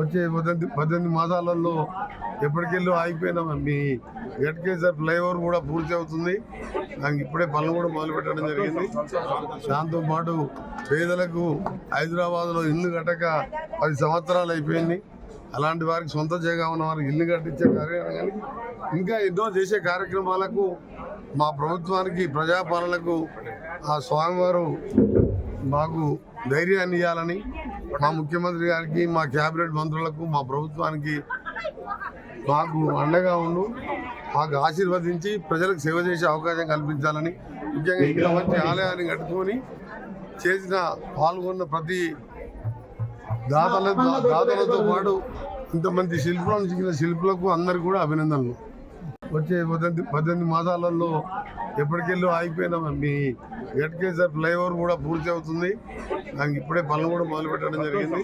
వచ్చే పద్దెనిమిది పద్దెనిమిది మాసాలలో ఎప్పటికెళ్ళో ఆగిపోయిన మీ గట్కేసర్ ఫ్లైఓవర్ కూడా పూర్తి అవుతుంది. దానికి ఇప్పుడే పనులు కూడా మొదలు పెట్టడం జరిగింది. దాంతోపాటు పేదలకు హైదరాబాద్లో ఇల్లు కట్టక పది సంవత్సరాలు అయిపోయింది. అలాంటి వారికి సొంత జగా ఉన్న వారికి ఇల్లు కట్టించే కార్యక్రమం కానీ ఇంకా ఎన్నో చేసే కార్యక్రమాలకు మా ప్రభుత్వానికి ప్రజాపాలనకు ఆ స్వామివారు మాకు ధైర్యాన్ని ఇవ్వాలని మా ముఖ్యమంత్రి గారికి మా క్యాబినెట్ మంత్రులకు మా ప్రభుత్వానికి మాకు అండగా ఉండు మాకు ఆశీర్వదించి ప్రజలకు సేవ చేసే అవకాశం కల్పించాలని ముఖ్యంగా ఇంత మంచి ఆలయాన్ని కట్టుకొని చేసిన పాల్గొన్న ప్రతి దాతల దాతలతో పాటు ఇంతమంది శిల్పులను చిక్కిన శిల్పులకు అందరికీ కూడా అభినందనలు. వచ్చే పద్దెనిమిది పద్దెనిమిది మాసాలలో ఎప్పటికెళ్ళో ఆగిపోయిన. మీ గట్కేసర్ ఫ్లైఓవర్ కూడా పూర్తి అవుతుంది. దానికి ఇప్పుడే పనులు కూడా మొదలు పెట్టడం జరిగింది.